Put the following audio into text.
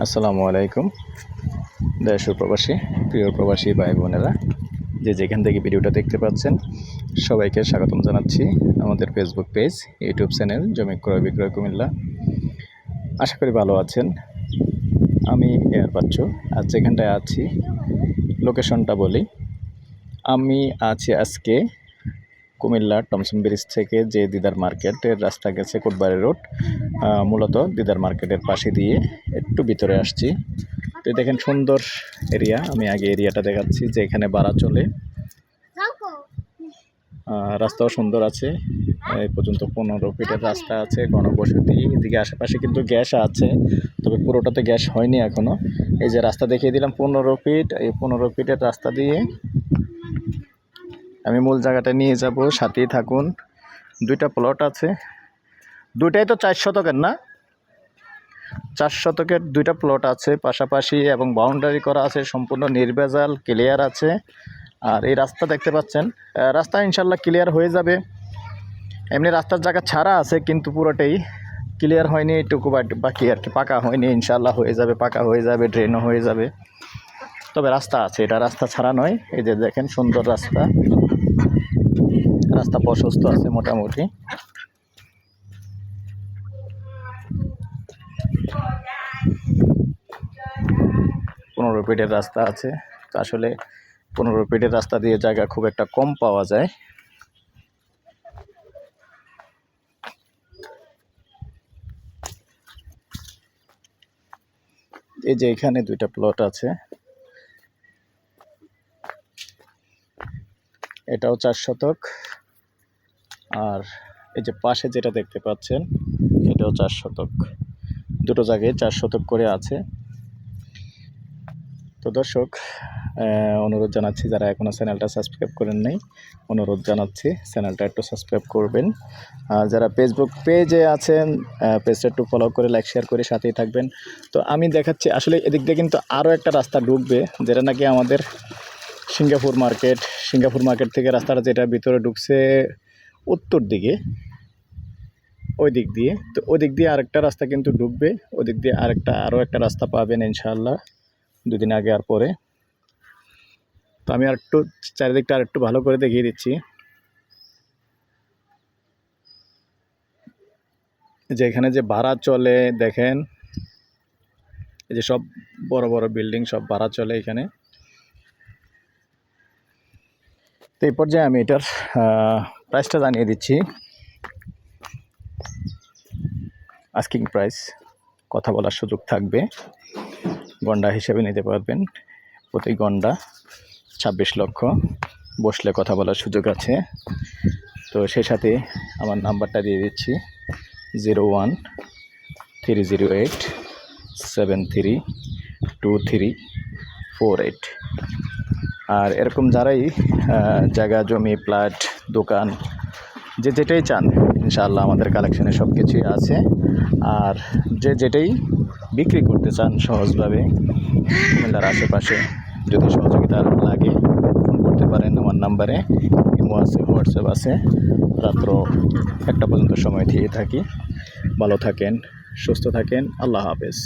আসসালামু আলাইকুম। দেশ প্রবাসী, প্রিয় প্রবাসী ভাই বোনেরা, যে যেখান থেকে ভিডিওটা দেখতে পাচ্ছেন, সবাইকে স্বাগতম জানাচ্ছি আমাদের ফেসবুক পেজ ইউটিউব চ্যানেল জমি ক্রয় বিক্রয় কুমিল্লা। আশা করি ভালো আছেন। আমি এয়ার পাচ্ছ আর যেখানটায় আছি লোকেশনটা বলি। আমি আছি আজকে কুমিল্লা টমসন ব্রিজ থেকে যে দিদার মার্কেটের রাস্তা গেছে কোটবাড়ি রোড মূলত দিদার মার্কেটের পাশে দিয়ে একটু ভিতরে আসছি। তো দেখেন সুন্দর এরিয়া, আমি আগে এরিয়াটা দেখাচ্ছি যে এখানে বাড়া চলে। রাস্তাও সুন্দর আছে, এই পর্যন্ত পনেরো ফিটের রাস্তা আছে গণবসতি এদিকে আশেপাশে কিন্তু গ্যাস আছে, তবে পুরোটাতে গ্যাস হয়নি এখনও। এই যে রাস্তা দেখিয়ে দিলাম, পনেরো ফিট, এই পনেরো ফিটের রাস্তা দিয়ে আমি মূল জায়গাটা নিয়ে যাব, সাথেই থাকুন। দুইটা প্লট আছে। দুইটাই তো চার শতকের না? চার শতকের দুইটা প্লট আছে, পাশাপাশি এবং বাউন্ডারি করা আছে, সম্পূর্ণ নির্ভেজাল ক্লিয়ার আছে। আর এই রাস্তা দেখতে পাচ্ছেন রাস্তা ইনশাল্লাহ ক্লিয়ার হয়ে যাবে। এমনি রাস্তার জায়গা ছাড়া আছে, কিন্তু পুরোটাই ক্লিয়ার হয়নি এইটুকু বা- বাকি আর কি, পাকা হয়নি ইনশাল্লাহ হয়ে যাবে, পাকা হয়ে যাবে ড্রেনও হয়ে যাবে। তবে রাস্তা আছে, এটা রাস্তা ছাড়া নয়, এই যে দেখেন সুন্দর রাস্তা। রাস্তা প্রশস্ত আছে মোটামুটি। পনেরো ফিটের রাস্তা আছে। তো আসলে পনেরো ফিটের রাস্তা দিয়ে জায়গা খুব একটা কম পাওয়া যায়। এই যে এখানে দুইটা প্লট আছে। এটাও চার শতক। আর এই যে পাশে যেটা দেখতে পাচ্ছেন, এটাও চার শতক। দুটো জায়গায় চার শতক করে আছে। তো দর্শক অনুরোধ জানাচ্ছি যারা এখনও চ্যানেলটা সাবস্ক্রাইব করেন নাই, অনুরোধ জানাচ্ছি চ্যানেলটা একটু সাবস্ক্রাইব করবেন। আর যারা ফেসবুক পেজে আছেন পেজটা একটু ফলো করে লাইক শেয়ার করে সাথেই থাকবেন। তো আমি দেখাচ্ছি, আসলে এদিক দিয়ে কিন্তু আরও একটা রাস্তা ঢুকবে, যেটা নাকি আমাদের সিঙ্গাপুর মার্কেট সিঙ্গাপুর মার্কেট থেকে রাস্তাটা যেটা ভিতরে ঢুকছে উত্তর দিকে, ওই দিক দিয়ে। তো ওই দিক দিয়ে আরেকটা রাস্তা কিন্তু ঢুকবে, ওই দিক দিয়ে আরেকটা, আরও একটা রাস্তা পাবেন ইনশাআল্লাহ দুদিন আগে আর পরে। তো আমি আর একটু চারিদিকটা আর একটু ভালো করে দেখিয়ে দিচ্ছি। যে এখানে যে ভাড়া চলে, দেখেন, এই যে সব বড় বড় বিল্ডিং সব ভাড়া চলে এখানে। তো এই পর্যায়ে আমি এটার প্রাইসটা জানিয়ে দিচ্ছি। আস্কিং প্রাইস কথা বলার সুযোগ থাকবে। গন্ডা হিসেবে নিতে পারবেন। প্রতি গন্ডা ছাব্বিশ লক্ষ। বসলে কথা বলার সুযোগ আছে। তো সেই সাথে আমার নাম্বারটা দিয়ে দিচ্ছি। Zero one three zero eight seven three two three four eight. আর এরকম যারাই জায়গা, জমি প্লাট দোকান, যে যেটাই চান, ইনশাআল্লাহ আমাদের কালেকশানে সব কিছুই আছে। আর যে যেটাই বিক্রি করতে চান সহজভাবে, কুমিল্লার আশেপাশে যদি সহযোগিতা লাগে ফোন করতে পারেন আমার নাম্বারে, ইমো আছে, হোয়াটসঅ্যাপ আছে। রাত্র একটা পর্যন্ত সময় দিয়ে থাকি। ভালো থাকেন, সুস্থ থাকেন, আল্লাহ হাফেজ।